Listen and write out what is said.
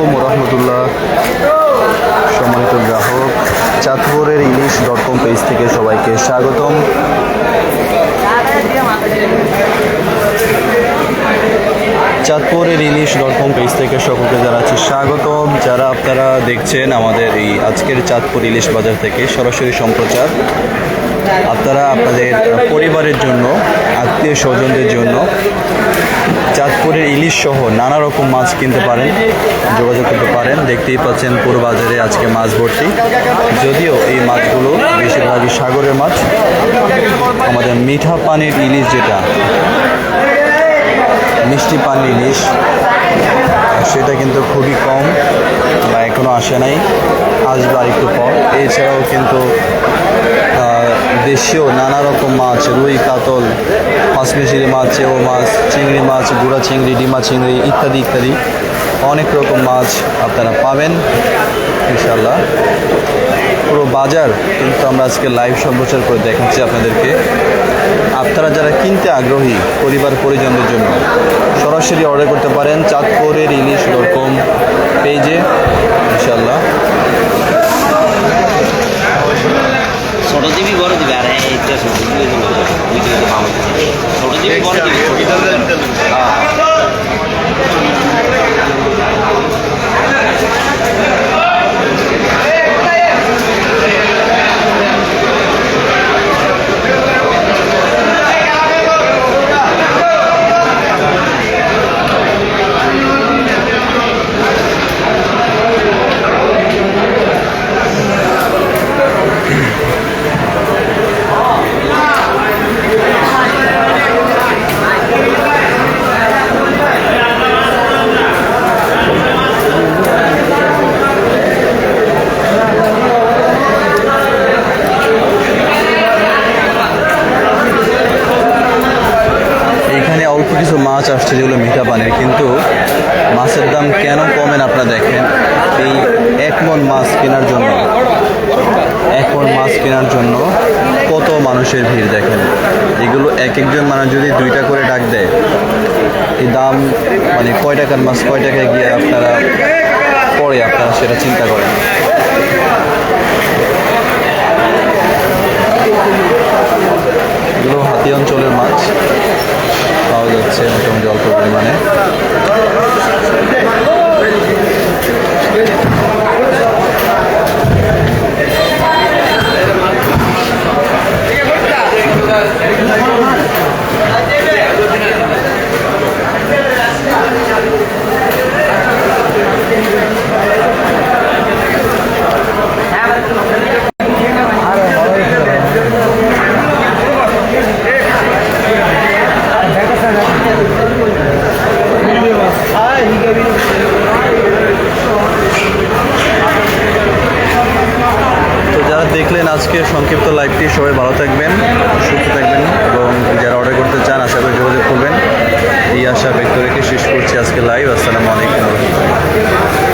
আলাইকুম রহমতুল্লাহ সম্মানিত গ্রাহক, চাঁদপুরের ইলিশ ডট কম পেজ থেকে সবাইকে স্বাগতম। চাঁদপুরের ইলিশ ডট কম পেজ থেকে সকলকে জানাচ্ছি স্বাগতম। যারা আপনারা দেখছেন আমাদের এই আজকের চাঁদপুর ইলিশ বাজার থেকে সরাসরি সম্প্রচার আপনারা আপনাদের পরিবারের জন্য, আত্মীয় স্বজনদের জন্য চাঁদপুরের ইলিশ সহ নানা রকম মাছ কিনতে পারেন, যোগাযোগ করতে পারেন। দেখতেই পাচ্ছেন পুরো বাজারে আজকে মাছ ভর্তি। যদিও এই মাছগুলো বেশিরভাগই সাগরের মাছ। আমাদের মিঠা পানির ইলিশ যেটা, মিষ্টি পানির ইলিশ, সেটা কিন্তু খুবই কম বা এখনও আসে নাই। আসবে আর একটু পর। এছাড়াও কিন্তু দেশীয় নানা রকম মাছ, রুই, কাতল পাঁচমিশিরি মাছ, চেও মাছ, চিংড়ি মাছ, গুঁড়া চিংড়ি, ডিমা চিংড়ি ইত্যাদি ইত্যাদি। অনেক রকম মাছ আপনারা পাবেন ইনশাল্লাহ পুরো বাজার কিন্তু আমরা আজকে লাইভ সম্প্রচার করে দেখাচ্ছি আপনাদেরকে। আপনারা যারা কিনতে আগ্রহী, পরিবার, পরিজনদের জন্য, সরাসরি অর্ডার করতে পারেন চাঁদপুরের ইলিশ ডট কম পেজে ইনশাল্লাহ মাছ আসছে যেগুলো মিঠা পানির, কিন্তু মাছের দাম কেন কমেন আপনারা দেখেন? এই এক মন মাছ কেনার জন্য, এক মন মাছ কেনার জন্য কত মানুষের ভিড় দেখেন? এগুলো এক একজন মানুষ যদি দুইটা করে ডাক দেয়, এই দাম মানে কয় টাকার মাছ, কয় টাকায় গিয়ে আপনারা পরে আপনারা সেটা চিন্তা করেন। মোটামুটি অল্প পরিমাণে আজকের সংক্ষিপ্ত লাইভটি সবাই ভালো থাকবেন, সুস্থ থাকবেন এবং যারা অর্ডার করতে চান আশা করি যোগাযোগ করবেন। এই আশা ব্যক্ত রেখে শেষ করছি আজকে লাইভ আসসালামু আলাইকুম।